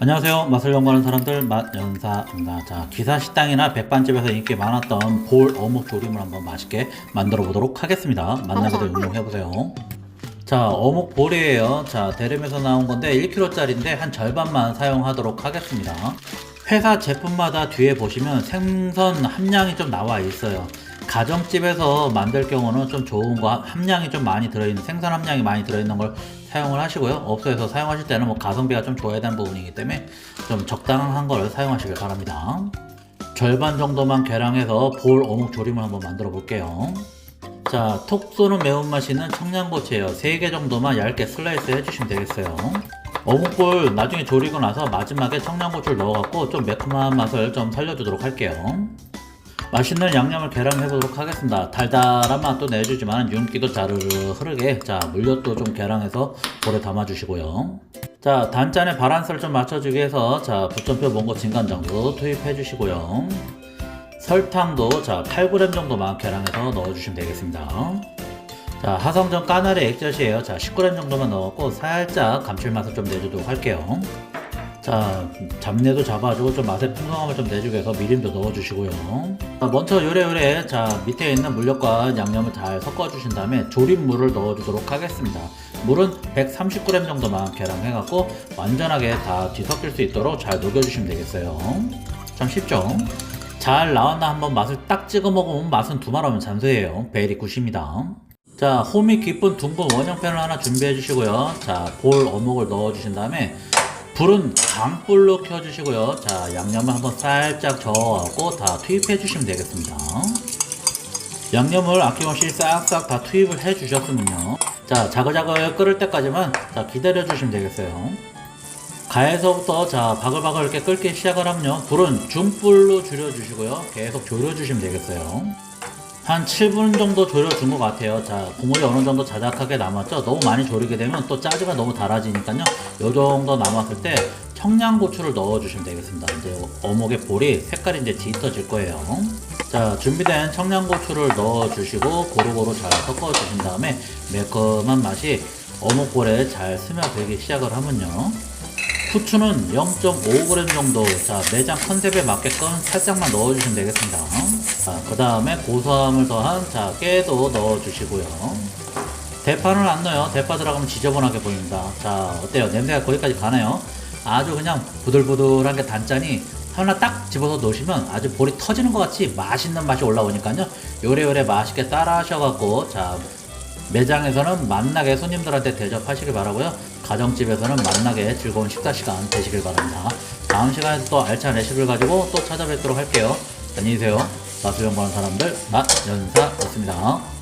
안녕하세요. 맛을 연구하는 사람들 맛연사입니다. 자, 기사 식당이나 백반집에서 인기 많았던 볼 어묵 조림을 한번 맛있게 만들어 보도록 하겠습니다. 만나서 응용해 보세요. 자, 어묵 볼이에요. 자, 대림에서 나온 건데 1kg짜리인데 한 절반만 사용하도록 하겠습니다. 회사 제품마다 뒤에 보시면 생선 함량이 좀 나와 있어요. 가정집에서 만들 경우는 좀 좋은 거 함량이 좀 많이 들어있는 생선 함량이 많이 들어있는 걸 사용을 하시고요. 업소에서 사용하실 때는 뭐 가성비가 좀 좋아야 되는 부분이기 때문에 좀 적당한 걸 사용하시길 바랍니다. 절반 정도만 계량해서 볼 어묵 조림을 한번 만들어 볼게요. 자, 톡 쏘는 매운맛이 있는 청양고추예요. 3개 정도만 얇게 슬라이스 해주시면 되겠어요. 어묵볼 나중에 조리고 나서 마지막에 청양고추를 넣어갖고 좀 매콤한 맛을 좀 살려주도록 할게요. 맛있는 양념을 계량해 보도록 하겠습니다. 달달한 맛도 내주지만 윤기도 자르르 흐르게 자 물엿도 좀 계량해서 볼에 담아주시고요. 자 단짠의 바란스를 좀 맞춰주기 위해서 자 부천표 몽고 진간장도 투입해 주시고요. 설탕도 자 8g 정도만 계량해서 넣어주시면 되겠습니다. 자 하성전 까나리 액젓이에요. 자 10g 정도만 넣었고 살짝 감칠맛을 좀 내주도록 할게요. 자 잡내도 잡아주고 좀 맛의 풍성함을 좀 내주기 위해서 미림도 넣어주시고요. 자, 먼저 요래요래 자 밑에 있는 물엿과 양념을 잘 섞어주신 다음에 조림물을 넣어주도록 하겠습니다. 물은 130g 정도만 계량해갖고 완전하게 다 뒤섞일 수 있도록 잘 녹여주시면 되겠어요. 참 쉽죠? 잘 나왔나 한번 맛을 딱 찍어 먹으면 맛은 두말하면 잔소리예요. 베리 굿입니다. 자, 홈이 깊은 둥근 원형팬을 하나 준비해 주시고요. 자, 볼 어묵을 넣어 주신 다음에 불은 강불로 켜 주시고요. 자, 양념을 한번 살짝 저어갖고 다 투입해 주시면 되겠습니다. 양념을 아낌없이 싹싹 다 투입을 해 주셨으면요. 자, 자글자글 끓을 때까지만 자, 기다려 주시면 되겠어요. 가에서부터 자 바글바글 이렇게 끓기 시작을 하면요 불은 중불로 줄여 주시고요 계속 졸여 주시면 되겠어요 한 7분 정도 졸여준 것 같아요. 자 국물이 어느 정도 자작하게 남았죠? 너무 많이 졸이게 되면 또 짜지가 너무 달아지니까요. 요 정도 남았을 때 청양고추를 넣어주시면 되겠습니다. 이제 어묵의 볼이 색깔이 이제 짙어질 거예요. 자 준비된 청양고추를 넣어주시고 고루고루 잘 섞어주신 다음에 매콤한 맛이 어묵볼에 잘 스며들기 시작을 하면요 후추는 0.5g 정도. 자 매장 컨셉에 맞게끔 살짝만 넣어주시면 되겠습니다. 자그 다음에 고소함을 더한 자 깨도 넣어주시고요. 대파는 안 넣어요. 대파 들어가면 지저분하게 보입니다. 자 어때요? 냄새가 거기까지 가나요? 아주 그냥 부들부들한 게 단짠이 하나 딱 집어서 넣으시면 아주 볼이 터지는 것 같이 맛있는 맛이 올라오니까요. 요래요래 맛있게 따라 하셔갖고 자 매장에서는 맛나게 손님들한테 대접하시길 바라고요. 가정집에서는 맛나게 즐거운 식사 시간 되시길 바랍니다. 다음 시간에도 또 알찬 레시피를 가지고 또 찾아뵙도록 할게요. 안녕히 계세요. 맛을 연구하는 사람들 맛연사였습니다.